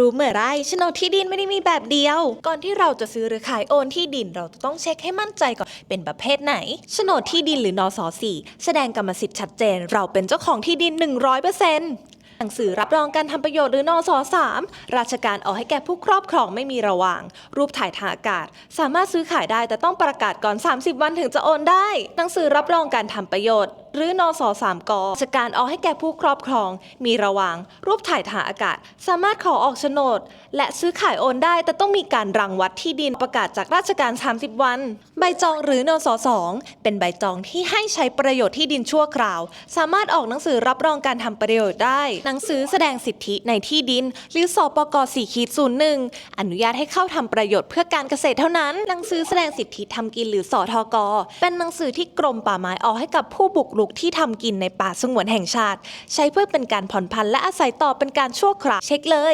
รู้เมื่อไรโฉนดที่ดินไม่ได้มีแบบเดียว ก่อนที่เราจะซื้อหรือขายโอนที่ดินเราจะต้องเช็คให้มั่นใจก่อนเป็นประเภทไหนโฉนดที่ดินหรือนอสอสี่แสดงกรรมสิทธิ์ชัดเจน เราเป็นเจ้าของที่ดิน 100%หนังสือรับรองการทำประโยชน์หรือนอสอสามราชการออกให้แก่ผู้ครอบครองไม่มีระหว่าง รูปถ่ายทางอากาศ สามารถซื้อขายได้แต่ต้องประกาศก่อน 30 วันถึงจะโอนได้ หนังสือรับรองการทำประโยชน์ หรือนอสอสามกราชการออกให้แก่ผู้ครอบครอง มีระว่าง รูปถ่ายทางอากาศ สามารถขอออกโฉนด และซื้อขายโอนได้ แต่ต้องมีการรังวัดที่ดินประกาศจากราชการ 30 วัน ใบจองหรือนสสองเป็นใบจองที่ให้ใช้ประโยชน์ที่ดินชั่วคราว สามารถออกหนังสือรับรองการทำประโยชน์ได้ หนังสือแสดงสิทธิในที่ดิน หรือสปก4ขีดศูนย์หนึ่งอนุญาตให้เข้าทำประโยชน์เพื่อการเกษตรเท่านั้น หนังสือแสดงสิทธิทำกินหรือสอทกเป็นหนังสือที่กรมป่าไม้ออกให้กับผู้บุกรุกที่ทำกินในป่าสงวนแห่งชาติ ใช้เพื่อเป็นการผ่อนพันและอาศัยต่อเป็นการชั่วคราวเช็คเลย